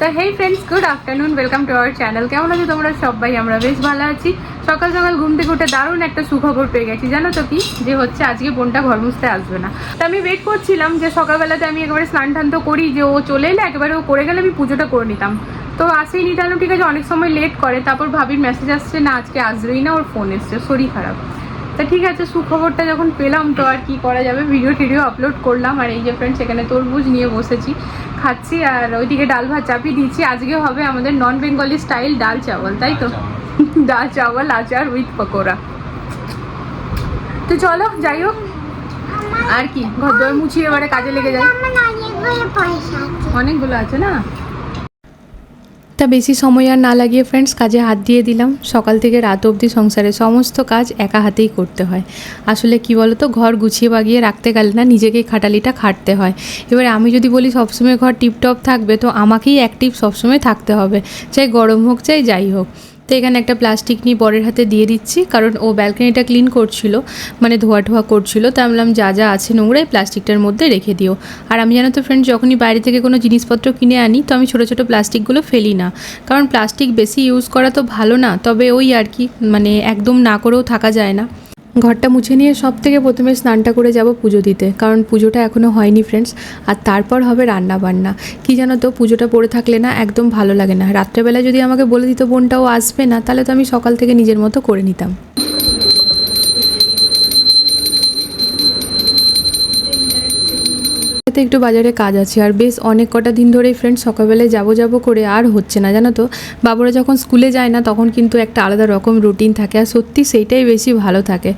তো hey friends good afternoon welcome to our channel কেমন আছো তোমরা? সবাই, আমরা বেশ ভালো আছি। সকাল সকাল ঘুম থেকে উঠে দারুণ একটা সুখবর পেয়ে গেছি। জানো তো কি? যে হচ্ছে আজকে বোনটা ঘর মুছতে আসবে না। তো আমি ওয়েট করছিলাম যে সকালবেলাতে আমি একেবারে স্নান টান তো করি, যে ও চলে এলে একেবারে ও করে গেলে আমি পুজোটা করে নিতাম। তো আসেই নি, তাহলে ঠিক আছে, অনেক সময় লেট করে। তারপর ভাবির মেসেজ আসছে, না, আজকে আসবেই না, ওর ফোন এসছে। শরীর খারাপ। তা ঠিক আছে সুখবরটা যখন পেলাম তো আর কি করা যাবে। ভিডিও টিডিও আপলোড করলাম আর এই যে ফ্রেন্ডস সেখানে তরমুজ নিয়ে বসেছি। খাচ্ছি আর ওইদিকে ডাল ভাত চাপিয়ে দিয়েছি। আজকে হবে আমাদের নন বেঙ্গলি স্টাইল ডাল চাওয়াল তাই তো? ডাল চাওয়াল আচার উইথ পকোড়া। তো চলো যাই হোক। আর কি ঘর দর মুছিয়ে এবারে কাজে লেগে যায়। অনেকগুলো আছে না? তা বেশি সময় আর না লাগিয়ে ফ্রেন্ডস কাজে হাত দিয়ে দিলাম। সকাল থেকে রাত অবধি সংসারে সমস্ত কাজ একা হাতেই করতে হয়। আসলে কি বলতো, ঘর গুছিয়ে বাগিয়ে রাখতে গেলে না নিজেকেই খাটালিটা খাটতে হয়। এবারে আমি যদি বলি সবসময় ঘর টিপটপ থাকবে, তো আমাকেই অ্যাক্টিভ সবসময় থাকতে হবে। চাই গরম হোক, চাই যাই হোক। তো এখানে একটা প্লাস্টিক নিয়ে বরের হাতে দিয়ে দিচ্ছি, কারণ ও ব্যালকানিটা ক্লিন করছিল মানে ধোয়া ঠোয়া করছিল, তা আমি বললাম, যা যা আছে নোংরা এই প্লাস্টিকটার মধ্যে রেখে দিও। আর আমি জানো তো ফ্রেন্ড যখনই বাইরে থেকে কোনো জিনিসপত্র কিনে আনি, তো আমি ছোটো ছোটো প্লাস্টিকগুলো ফেলি না। কারণ প্লাস্টিক বেশি ইউজ করা তো ভালো না, তবে ওই আর কি মানে একদম না করেও থাকা যায় না। ঘরটা মুছে নিয়ে সব থেকে প্রথমে স্নানটা করে যাব পুজো দিতে। কারণ পুজোটা এখনও হয়নি ফ্রেন্ডস আর তারপর হবে রান্না বান্না কি জানো তো, পুজোটা পড়ে থাকলে না একদম ভালো লাগে না। রাত্রেবেলা যদি আমাকে বলে দিত বোনটাও আসবে না, তাহলে তো আমি সকাল থেকে নিজের মতো করে নিতাম। এতে একটু বাজারে কাজ আছে। আর বেশ অনেক কটা দিন ধরেই ফ্রেন্ড সকালবেলায় যাব যাব করে আর হচ্ছে না, জানো তো? বাবুরা যখন স্কুলে যায় না, তখন কিন্তু একটা আলাদা রকম রুটিন থাকে। আর সত্যি সেইটাই বেশি ভালো থাকে।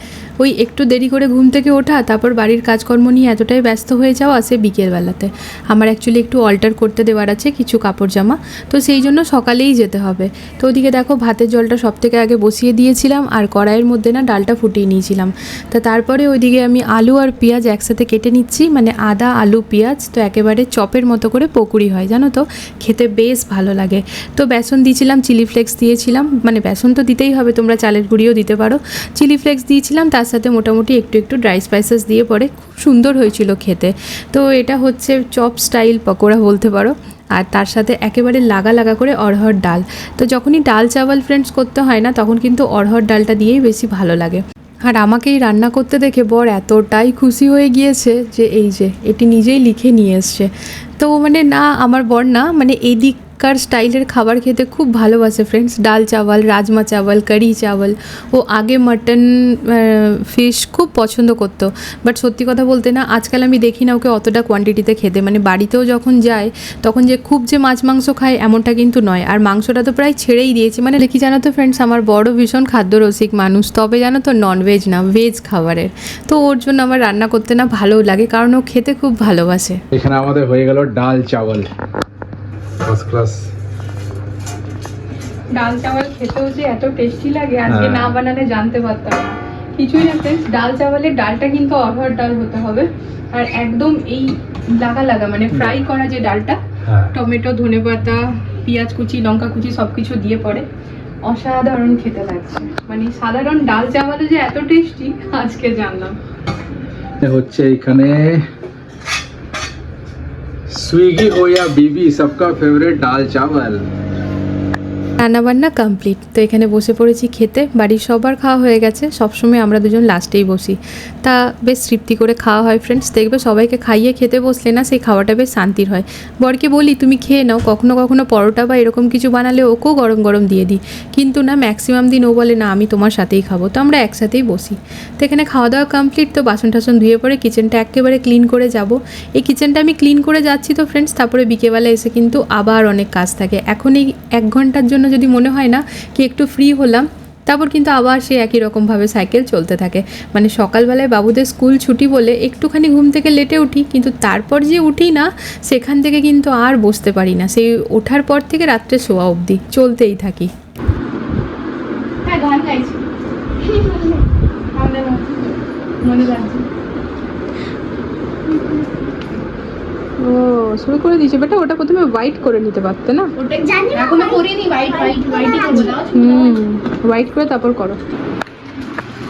ওই একটু দেরি করে ঘুম থেকে ওঠা, তারপর বাড়ির কাজকর্ম নিয়ে এতটাই ব্যস্ত হয়ে যাওয়া সে বিকেলবেলাতে। আমার অ্যাকচুয়ালি একটু অল্টার করতে দেওয়ার আছে কিছু কাপড় জামা, তো সেই জন্য সকালেই যেতে হবে। তো ওদিকে দেখো ভাতের জলটা সব থেকে আগে বসিয়ে দিয়েছিলাম, আর কড়াইয়ের মধ্যে না ডালটা ফুটিয়ে নিয়েছিলাম। তা তারপরে ওইদিকে আমি আলু আর পেঁয়াজ একসাথে কেটে নিচ্ছি মানে আদা, আলু, পেঁয়াজ, তো একেবারে চপের মতো করে পকুড়ি হয়, জানো তো? খেতে বেশ ভালো লাগে। তো বেসন দিয়েছিলাম, চিলি ফ্লেক্স দিয়েছিলাম মানে বেসন তো দিতেই হবে, তোমরা চালের গুঁড়িও দিতে পারো। চিলি ফ্লেক্স দিয়েছিলাম, তার সাথে মোটামুটি একটু একটু ড্রাই স্পাইসেস দিয়ে পরে খুব সুন্দর হয়েছিল খেতে। তো এটা হচ্ছে চপ স্টাইল পকোড়া বলতে পারো। আর তার সাথে একেবারে লাগা লাগা করে অরহর ডাল। তো যখনই ডাল চাওয়াল ফ্রেন্ডস করতে হয় না, তখন কিন্তু অরহর ডালটা দিয়েই বেশি ভালো লাগে। আর আমাকেই রান্না করতে দেখে বর এতটাই খুশি হয়ে গিয়েছে যে, এই যে, এটি নিজেই লিখে নিয়ে এসছে। তো মানে না, আমার বর না মানে এদিককার স্টাইলের খাবার খেতে খুব ভালোবাসে ফ্রেন্ডস ডাল চাওয়াল, রাজমা চাওয়াল কারি চাওয়াল। ও আগে মাটন ফিশ খুব পছন্দ করতো। বাট সত্যি কথা বলতে না, আজকাল আমি দেখি না ওকে অতটা কোয়ান্টিটিতে খেতে। মানে বাড়িতেও যখন যায়, তখন যে খুব যে মাছ মাংস খায় এমনটা কিন্তু নয়। আর মাংসটা তো প্রায় ছেড়েই দিয়েছে। মানে দেখি জানো তো ফ্রেন্ডস আমার বড় ভীষণ খাদ্যরসিক মানুষ। তবে জানো তো ননভেজ না ভেজ খাবারের। তো ওর জন্য আমার রান্না করতে না ভালোও লাগে, কারণ ও খেতে খুব ভালোবাসে। এখানে আমাদের হয়ে গেল ডাল চাওয়াল। ফার্স্ট ক্লাস ডাল চাওয়াল খেতেও যে এত টেস্টি লাগে আজকে হ্যাঁ। না বানালে জানতে পারতাম না। কিছুই না ফ্রেন্ডস ডাল চাওয়ালের ডালটা কিন্তু অরহর ডাল হতে হবে। আর একদম এই লাগা লাগা মানে ফ্রাই করা যে ডালটা হ্যাঁ। টমেটো ধনেপাতা পেঁয়াজ কুচি লঙ্কা কুচি সব কিছু দিয়ে পরে অসাধারণ খেতে লাগছে। মানে সাধারণ ডাল চাওয়ালে যে এত টেস্টি আজকে জানলাম। হচ্ছে এখানে स्विगी हो या बीबी सबका फेवरेट दाल चावल। রান্নাবান্না কমপ্লিট তো এখানে বসে পড়েছি খেতে, বাড়ির সবার খাওয়া হয়ে গেছে, সবসময় আমরা দুজন লাস্টেই বসি। তা বেশ তৃপ্তি করে খাওয়া হয় ফ্রেন্ডস দেখবে সবাইকে খাইয়ে খেতে বসলে না সেই খাওয়াটা বেশ শান্তির হয়। বরকে বলি, তুমি খেয়ে নাও, কখনো কখনো পরোটা বা এরকম কিছু বানালে ওকেও গরম গরম দিয়ে দিই। কিন্তু না ম্যাক্সিমাম দিন ও বলে, না, আমি তোমার সাথেই খাব। তো আমরা একসাথেই বসি। তো এখানে খাওয়া দাওয়া কমপ্লিট তো বাসন টাসন ধুয়ে পরে কিচেনটা একেবারে ক্লিন করে যাব। এই কিচেনটা আমি ক্লিন করে যাচ্ছি তো ফ্রেন্ডস তারপরে বিকেবেলা এসে কিন্তু আবার অনেক কাজ থাকে। এখন এই এক ঘণ্টার জন্য যদি মনে হয় না কি একটু ফ্রি হলাম, তারপর কিন্তু আবার সে একই রকমভাবে সাইকেল চলতে থাকে। মানে সকালবেলায় বাবুদের স্কুল ছুটি বলে একটুখানি ঘুম থেকে লেটে উঠি, কিন্তু তারপর যে উঠি না, সেখান থেকে কিন্তু আর বসতে পারি না। সেই ওঠার পর থেকে রাত্রে শোয়া অবধি চলতেই থাকি। হ্যাঁ মনে লাগছে ও শুরু করে দিয়েছে বেটা ওটা প্রথমে হোয়াইট করে নিতে পারতে না? এখনও করিনি হোয়াইট হোয়াইট হোয়াইটই করব না হুম হোয়াইট করে তারপর করো।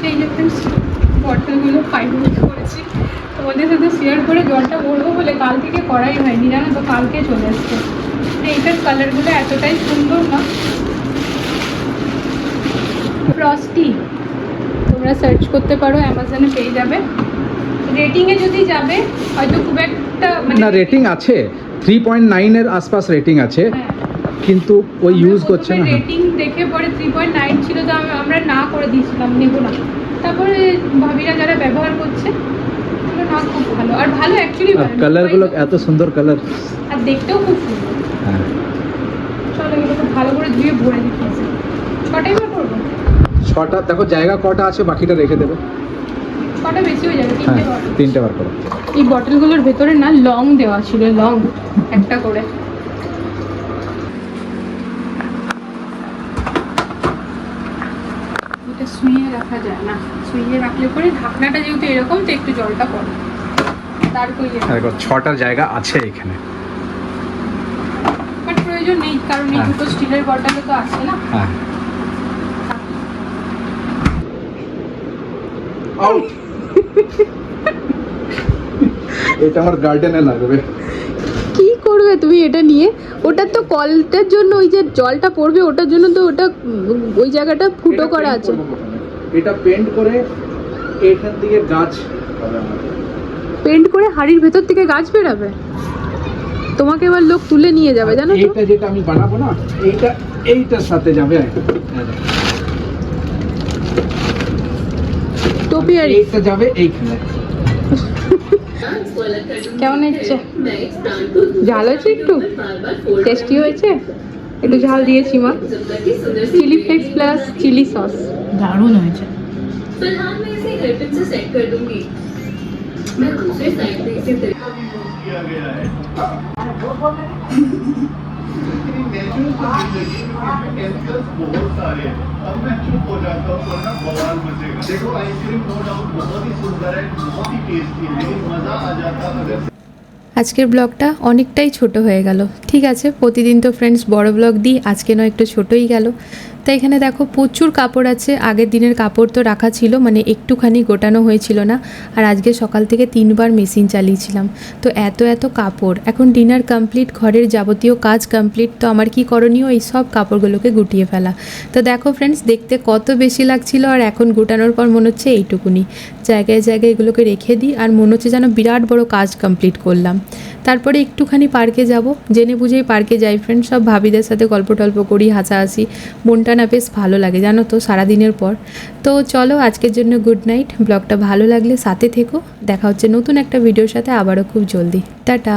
এই যে ফ্রেন্ডস বটলগুলো ফাইনাল করেছি। তোমাদের সাথে শেয়ার করে জলটা ভরবো বলে কাল থেকে করাই হয়নি জানো তো কালকে চলে এসছে। মানে এইটার কালারগুলো এতটাই সুন্দর না। ফ্রস্টি তোমরা সার্চ করতে পারো অ্যামাজনে পেয়ে যাবে। রেটিংয়ে যদি যাবে হয়তো খুব একটা মানে না রেটিং আছে থ্রি পয়েন্ট নাইনের আশপাশ রেটিং আছে হ্যাঁ। কিন্তু ওই ইউজ করছে না। রেটিং দেখে পরে থ্রি পয়েন্ট নাইন ছিল তো আমরা না করে দিয়েছিলাম নেব না। তারপরে ভাবিরা যারা ব্যবহার করছে না খুব ভালো। আর ভালো অ্যাকচুয়ালি কালারগুলো এত সুন্দর কালার আর দেখতেও খুব সুন্দর। হ্যাঁ। চলো এগুলো ভালো করে ধুয়ে ভরে দিচ্ছি ছটাই বার করব? ছটা দেখো জায়গা কটা আছে বাকিটা রেখে দেবে। কটা বেশি হয়ে যাবে? হ্যাঁ তিনটে তিনটে বার করো। এই বটলগুলোর ভেতরে না লং দেওয়া ছিল লং একটা করে। এটা শুইয়ে রাখা যায় না। শুইয়ে রাখলে পরে ঢাকনাটা যেহেতু এরকম তো একটু জলটা পড়ে। হ্যাঁ, জায়গা আছে এখানে। বাট প্রয়োজন নেই কারণ এই হ্যাঁ। দুটো স্টিলের বটলে তো আছে না। হ্যাঁ। এটা আমার গার্ডেনে লাগবে। কি করবে তুমি এটা নিয়ে? ওটার তো কলটার জন্য ওই যে জলটা পড়বে ওটার জন্য তো ওটা ওই জায়গাটা ফুটো করা আছে। এটা পেন্ট করে এখান থেকে গাছ পেন্ট করে হাড়ির ভেতর থেকে গাছ বেরাবে? তোমাকে এবার লোক তুলে নিয়ে যাবে জানো তো? এইটা যেটা আমি বানাবো না এইটা এইটার সাথে যাবে আর কি। হ্যাঁ, দেখো। টোপিয়ারি এইটা যাবে এইখানে কেমন হচ্ছে ঝাল হয়েছে একটু টেস্টি হয়েছে একটু ঝাল দিয়েছি মা chilli flakes plus chilli sauce দারুণ হয়েছে फिलहाल मैं इसे हेयरपिन से सेट कर दूंगी मैं दूसरे साइड पे इसे तरीके बहुत सारे हैं। अब मैं चुप हो जाता हूँ वरना बवाल मचेगा देखो आइसक्रीम नो डाउट बहुत ही सुंदर है बहुत ही टेस्टी है लेकिन मजा आ जाता अगर আজকের ব্লগটা অনেকটাই ছোট হয়ে গেল ঠিক আছে প্রতিদিন তো ফ্রেন্ডস বড় ব্লগ দিই আজকে নয় একটু ছোটই গেল তাই এখানে দেখো প্রচুর কাপড় আছে। আগের দিনের কাপড় তো রাখা ছিল মানে একটুখানি গোটানো হয়েছিল না। আর আজকে সকাল থেকে তিনবার মেশিন চালিয়েছিলাম। তো এত এত কাপড়। এখন ডিনার কমপ্লিট, ঘরের যাবতীয় কাজ কমপ্লিট, তো আমার কি করণীয়? এই সব কাপড়গুলোকে গুটিয়ে ফেলা। তো দেখো ফ্রেন্ডস দেখতে কত বেশি লাগছিল, আর এখন গুটানোর পর মনে হচ্ছে এইটুকুনি। জায়গায় জায়গায় এগুলোকে রেখে দিই, আর মনে হচ্ছে যেন বিরাট বড় কাজ কমপ্লিট করলাম। তারপরে একটুখানি পার্কে যাব। জেনে বুঝেই পার্কে যাই ফ্রেন্ড সব ভাবিদের সাথে গল্প টল্প করি, হাসাহাসি। মনটা না বেশ ভালো লাগে, জানো তো, সারাদিনের পর। তো চলো, আজকের জন্য গুড নাইট ব্লগটা ভালো লাগলে সাথে থেকো। দেখা হচ্ছে নতুন একটা ভিডিওর সাথে, আবারও খুব জলদি। টাটা।